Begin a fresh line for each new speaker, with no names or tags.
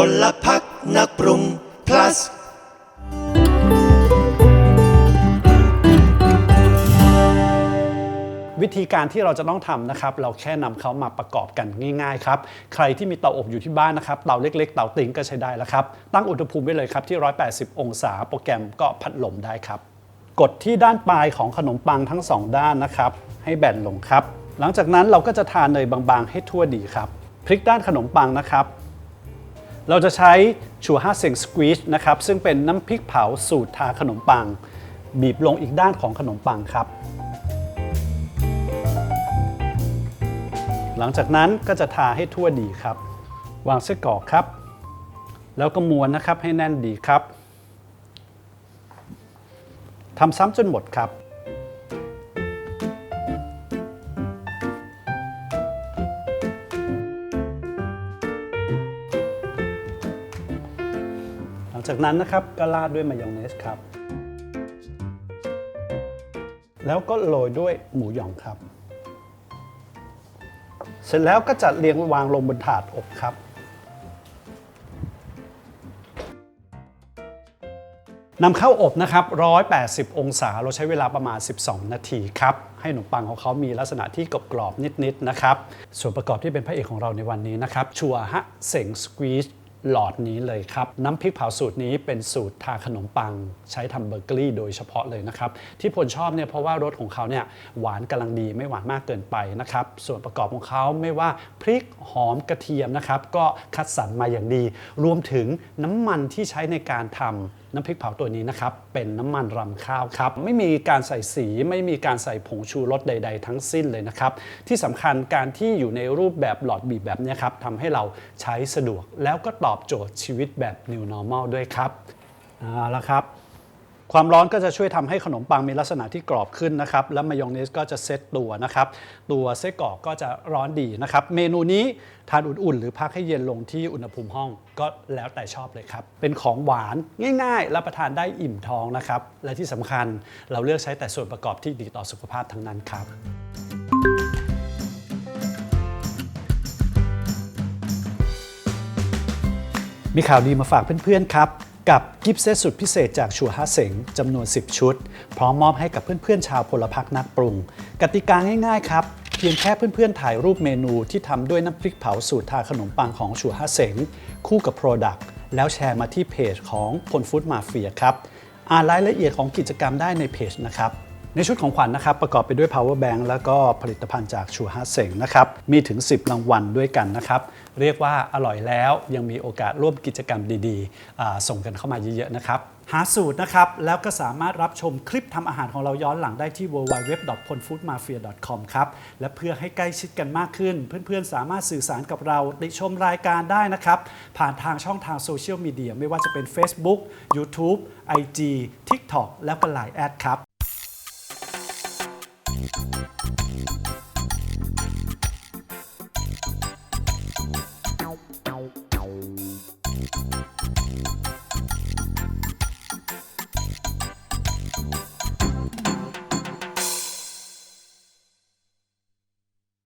พลพักนักปรุง plus
วิธีการที่เราจะต้องทำนะครับ เราแค่นำเขามาประกอบกันง่าย ๆ ครับ ใครที่มีเตาอบอยู่ที่บ้านนะครับ เตาเล็ก ๆ เตาติงก็ใช้ได้แล้วครับ ตั้งอุณหภูมิไว้เลยครับที่ 180 องศา โปรแกรมก็พัดลมได้ครับ กดที่ด้านปลายของขนมปังทั้งสองด้านนะครับ ให้แบนลงครับ หลังจากนั้นเราก็จะทาเนยบางๆ ให้ทั่วดีครับ พลิกด้านขนมปังนะครับ เราจะใช้ชัวฮาเซงสควีชนะครับซึ่งเป็นน้ำพริกเผาสูตรทาขนมปัง บีบลงอีกด้านของขนมปังครับ หลังจากนั้นก็จะทาให้ทั่วดีครับ วางไส้กรอกครับ แล้วก็ม้วนนะครับให้แน่นดีครับทำซ้ำจนหมดครับ จากนั้นนะครับก็ราดด้วยมายองเนสครับ แล้วก็โรยด้วยหมูหยองครับ เสร็จแล้วก็จัดเรียงวางลงบนถาดอบครับ นำเข้าอบนะครับ 180 องศา เราใช้เวลาประมาณ 12 นาทีครับ ให้ขนมปังของเขามีลักษณะที่กรอบๆนิดๆนะครับ ส่วนประกอบที่เป็นพระเอกของเราในวันนี้นะครับ ชัวฮะเสงสควีช หลอดนี้เลยครับ น้ำพริกเผาสูตรนี้เป็นสูตรทาขนมปัง ใช้ทำเบเกอรี่โดยเฉพาะเลยนะครับ ที่ผลชอบเนี่ยเพราะว่ารสของเขาเนี่ยหวานกำลังดีไม่หวานมากเกินไปนะครับ ส่วนประกอบของเขาไม่ว่าพริกหอมกระเทียมนะครับ ก็คัดสรรมาอย่างดี รวมถึงน้ำมันที่ใช้ในการทำน้ำพริกเผาตัวนี้นะครับ เป็นน้ำมันรำข้าวครับ ไม่มีการใส่สีไม่มีการใส่ผงชูรสใด ๆ ทั้งสิ้นเลยนะครับ ที่สำคัญการที่อยู่ในรูปแบบหลอดบีบแบบเนี้ยครับทำให้เราใช้สะดวกแล้วก็ตอบโจทย์ชีวิตแบบ New Normal ด้วยครับเอาละครับ ความร้อนก็จะช่วยทำให้ขนมปังมีลักษณะที่กรอบขึ้นนะครับ และมายองเนสก็จะเซตตัวนะครับ ตัวไส้กรอกก็จะร้อนดีนะครับ เมนูนี้ทานอุ่นๆ หรือพักให้เย็นลงที่อุณหภูมิห้องก็แล้วแต่ชอบเลยครับ เป็นของหวานง่ายๆ รับประทานได้อิ่มท้องนะครับ และที่สำคัญเราเลือกใช้แต่ส่วนประกอบที่ดีต่อสุขภาพทั้งนั้นครับมีข่าวดีมาฝากเพื่อนๆครับ กับกิฟต์เซตสุดพิเศษจากชัวฮาเสงจำนวน 10 ชุด พร้อมมอบให้กับเพื่อนๆ ชาวพลพักนักปรุง กติกาง่ายๆครับ เพียงแค่เพื่อนๆ ถ่ายรูปเมนูที่ทำด้วยน้ำพริกเผาสูตรทาขนมปังของชัวฮาเสงคู่กับ Product แล้วแชร์มาที่เพจของพลฟู้ดมาเฟียครับอ่านรายละเอียดของกิจกรรมได้ในเพจนะครับในชุดของขวัญนะครับ ประกอบไปด้วย power bank แล้วก็ผลิตภัณฑ์จากชูฮาเซงนะครับ มีถึง 10 รางวัลด้วยกันนะครับ เรียกว่าอร่อยแล้วยังมีโอกาสร่วมกิจกรรมดีๆ ส่งกันเข้ามาเยอะๆนะครับ หาสูตรนะครับ แล้วก็สามารถรับชมคลิปทำอาหารของเราย้อนหลังได้ที่ www.ponfoodmafia.com ครับและเพื่อให้ใกล้ชิดกันมากขึ้น เพื่อนๆ สามารถสื่อสารกับเราติชมรายการได้นะครับ ผ่านทางช่องทางโซเชียลมีเดียไม่ว่าจะเป็น Facebook YouTube IG TikTok แล้วก็ Line แอดครับ